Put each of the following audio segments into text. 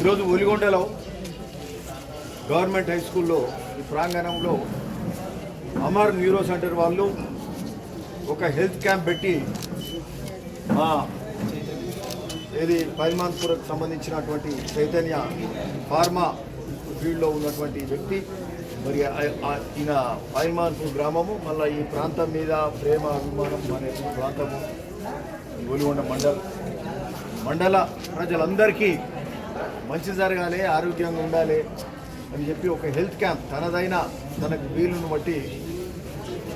ఈరోజు ఒలిగొండలో government high స్కూల్లో ఈ ప్రాంగణంలో అమర్ న్యూరో సెంటర్ వాళ్ళు ఒక హెల్త్ క్యాంప్ పెట్టి మా ఇది పైమాన్పురకు సంబంధించినటువంటి చైతన్య ఫార్మా ఫీల్డ్లో ఉన్నటువంటి వ్యక్తి మరి ఈయన పైమాన్పూర్ గ్రామము మళ్ళీ ఈ ప్రాంతం మీద ప్రేమ అభిమానం అనే ప్రాంతము గోలిగొండ మండల మండల ప్రజలందరికీ మంచి జరగాలి ఆరోగ్యంగా ఉండాలి అని చెప్పి ఒక హెల్త్ క్యాంప్ తనదైన తనకు వీలును బట్టి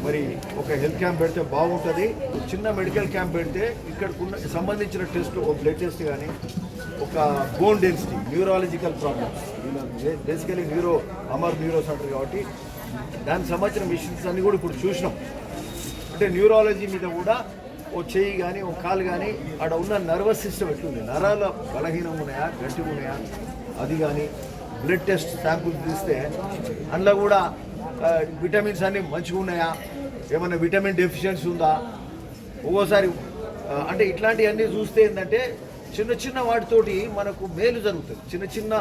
మరి ఒక హెల్త్ క్యాంప్ పెడితే బాగుంటుంది. చిన్న మెడికల్ క్యాంప్ పెడితే ఇక్కడికున్న సంబంధించిన టెస్ట్ ఒక బ్లడ్ టెస్ట్ కానీ ఒక bone density neurological problems. Basically neuro Amar neuro center కాబట్టి దానికి సంబంధించిన మిషన్స్ అన్నీ కూడా ఇప్పుడు చూసినాం. అంటే న్యూరాలజీ మీద కూడా ఓ చెయ్యి కానీ ఓ కాలు కానీ ఆడ ఉన్న నర్వస్ సిస్టమ్ ఎట్లుంది? నరాల బలహీనం ఉన్నాయా గట్టిగా ఉన్నాయా అది కానీ బ్లడ్ టెస్ట్ శాంపుల్ తీస్తే అందులో కూడా విటమిన్స్ అన్ని మంచిగా ఉన్నాయా ఏమైనా విటమిన్ డెఫిషియన్సీ ఉందా? ఒక్కోసారి అంటే ఇట్లాంటివన్నీ చూస్తే ఏంటంటే చిన్న చిన్న వాటితోటి మనకు మేలు జరుగుతుంది. చిన్న చిన్న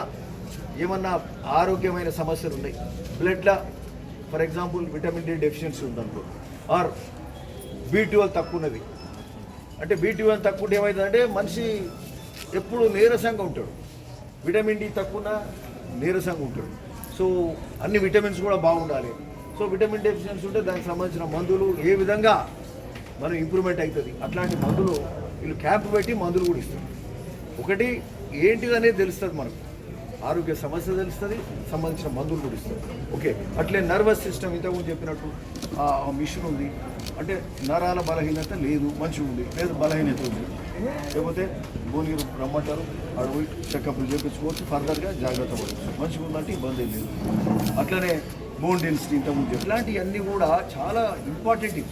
ఏమన్నా ఆరోగ్యమైన సమస్యలు ఉన్నాయి. బ్లడ్లో for example vitamin D deficiency ఉందనుకో. ఆర్ బీ ట్వెల్వ్ తక్కువ ఉన్నది అంటే బీటీ వన్ తక్కువ ఉంటే ఏమవుతుందంటే మనిషి ఎప్పుడు నీరసంగా ఉంటాడు. విటమిన్ డి తక్కువ నీరసంగా ఉంటాడు. సో అన్ని విటమిన్స్ కూడా బాగుండాలి. సో విటమిన్ డెఫిషియన్సీ ఉంటే దానికి సంబంధించిన మందులు ఏ విధంగా మనం ఇంప్రూవ్మెంట్ అవుతుంది. అట్లాంటి మందులు వీళ్ళు క్యాంప్ పెట్టి మందులు కూడా ఇస్తారు. ఒకటి ఏంటిది అనేది తెలుస్తుంది మనకు. ఆరోగ్య సమస్య తెలుస్తుంది సంబంధించిన మందులు కూడా ఇస్తుంది. ఓకే అట్లే నర్వస్ సిస్టమ్ ఇంతకుముందు చెప్పినట్టు ఆ మిషన్ ఉంది. అంటే నరాల బలహీనత లేదు మంచిగా ఉంది. లేదు బలహీనత ఉంది. లేకపోతే భువనగిరి రమ్మంటారు ఆడ పోయి చెకప్లు చేయించుకోవచ్చు ఫర్దర్గా జాగ్రత్త పడవచ్చు మంచిగా ఉందంటే ఇబ్బంది లేదు. అట్లనే బోన్ డెన్సిటీ ఇంతకుముందు ఇలాంటివన్నీ కూడా చాలా ఇంపార్టెంట్ ఇవి